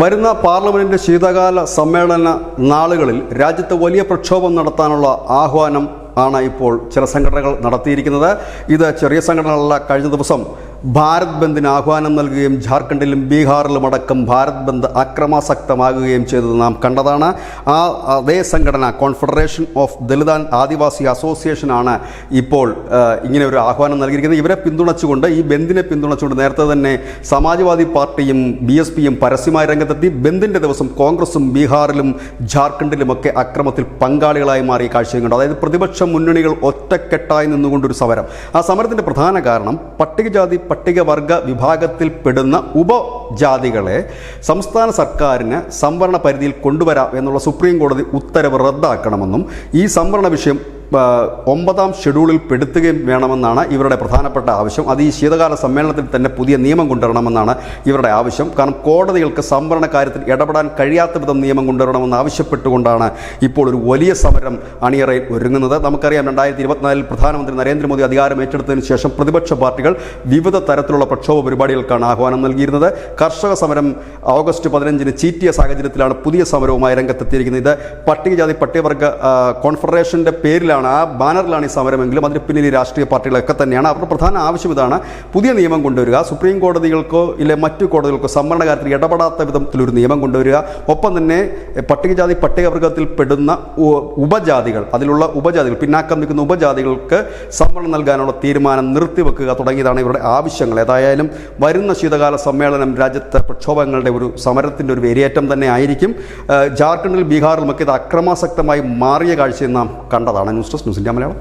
വരുന്ന പാർലമെന്റിന്റെ ശീതകാല സമ്മേളന നാളുകളിൽ രാജ്യത്ത് വലിയ പ്രക്ഷോഭം നടത്താനുള്ള ആഹ്വാനം ആണ് ഇപ്പോൾ ചില സംഘടനകൾ നടത്തിയിരിക്കുന്നത്. ഇത് ചെറിയ സംഘടനകളല്ല കഴിഞ്ഞ ദിവസം ഭാരത് ബന്ദിന് ആഹ്വാനം നൽകുകയും ജാർഖണ്ഡിലും ബീഹാറിലും അടക്കം ഭാരത് ബന്ദ് അക്രമാസക്തമാകുകയും ചെയ്തത് നാം കണ്ടതാണ്. ആ അതേ സംഘടന confederation of Dalit and Adivasi അസോസിയേഷനാണ് ഇപ്പോൾ ഇങ്ങനെ ഒരു ആഹ്വാനം നൽകിയിരിക്കുന്നത്. ഇവരെ പിന്തുണച്ചുകൊണ്ട് ഈ ബന്ദിനെ പിന്തുണച്ചുകൊണ്ട് നേരത്തെ തന്നെ സമാജ്വാദി പാർട്ടിയും ബി എസ് പിയും പരസ്യമായ രംഗത്തെത്തി. ബന്ദിന്റെ ദിവസം കോൺഗ്രസും ബീഹാറിലും ജാർഖണ്ഡിലുമൊക്കെ അക്രമത്തിൽ പങ്കാളികളായി മാറി കാഴ്ചയും കണ്ടു അതായത് പ്രതിപക്ഷ മുന്നണികൾ ഒറ്റക്കെട്ടായി നിന്നുകൊണ്ടൊരു സമരം. ആ സമരത്തിന്റെ പ്രധാന കാരണം പട്ടികജാതി പട്ടികവർഗ വിഭാഗത്തിൽപ്പെടുന്ന ഉപജാതികളെ സംസ്ഥാന സർക്കാരിന് സംവരണ പരിധിയിൽ കൊണ്ടുവരാം എന്നുള്ള സുപ്രീം കോടതി ഉത്തരവ് റദ്ദാക്കണമെന്നും ഈ സംവരണ വിഷയം ഒമ്പതാം ഷെഡ്യൂളിൽ പെടുത്തുകയും വേണമെന്നാണ് ഇവരുടെ പ്രധാനപ്പെട്ട ആവശ്യം. അത് ഈ ശീതകാല സമ്മേളനത്തിൽ തന്നെ പുതിയ നിയമം കൊണ്ടുവരണമെന്നാണ് ഇവരുടെ ആവശ്യം. കാരണം കോടതികൾക്ക് സംവരണ കാര്യത്തിൽ ഇടപെടാൻ കഴിയാത്ത വിധം നിയമം കൊണ്ടുവരണമെന്ന് ആവശ്യപ്പെട്ടുകൊണ്ടാണ് ഇപ്പോൾ ഒരു വലിയ സമരം അണിയറയിൽ ഒരുങ്ങുന്നത്. നമുക്കറിയാം രണ്ടായിരത്തി ഇരുപത്തിനാലിൽ പ്രധാനമന്ത്രി നരേന്ദ്രമോദി അധികാരം ഏറ്റെടുത്തതിന് ശേഷം പ്രതിപക്ഷ പാർട്ടികൾ വിവിധ തരത്തിലുള്ള പ്രക്ഷോഭ പരിപാടികൾക്കാണ് ആഹ്വാനം നൽകിയിരുന്നത്. കർഷക സമരം ഓഗസ്റ്റ് പതിനഞ്ചിന് ചീറ്റിയ സാഹചര്യത്തിലാണ് പുതിയ സമരവുമായി രംഗത്തെത്തിയിരിക്കുന്നത്. ഇത് പട്ടികജാതി പട്ടികവർഗ കോൺഫെഡറേഷന്റെ കോൺഫെഡറേഷന്റെ പേരിലാണ് ആ ബാനറിലാണ് ഈ സമരമെങ്കിലും. അതിന് പിന്നിൽ ഈ രാഷ്ട്രീയ പാർട്ടികളൊക്കെ തന്നെയാണ്. അവരുടെ പ്രധാന ആവശ്യം ഇതാണ് പുതിയ നിയമം കൊണ്ടുവരിക. സുപ്രീം കോടതികൾക്കോ ഇല്ലെ മറ്റു കോടതികൾക്കോ സംവരണ കാര്യത്തിൽ ഇടപെടാത്ത വിധത്തിലൊരു നിയമം കൊണ്ടുവരിക. ഒപ്പം തന്നെ പട്ടികജാതി പട്ടികവർഗത്തിൽ പെടുന്ന ഉപജാതികൾ അതിലുള്ള ഉപജാതികൾ പിന്നാക്കം നിൽക്കുന്ന ഉപജാതികൾക്ക് സംവരണം നൽകാനുള്ള തീരുമാനം നിർത്തിവെക്കുക തുടങ്ങിയതാണ് ഇവരുടെ ആവശ്യങ്ങൾ. ഏതായാലും വരുന്ന ശീതകാല സമ്മേളനം രാജ്യത്തെ പ്രക്ഷോഭങ്ങളുടെ ഒരു സമരത്തിന്റെ ഒരു വേരിയേറ്റം തന്നെ ആയിരിക്കും. ജാർഖണ്ഡിൽ ബീഹാറിലുമൊക്കെ ഇത് അക്രമാസക്തമായി മാറിയ കാഴ്ചയും നാം കണ്ടതാണ്. ክርስቶስ ነው ስጋ መላው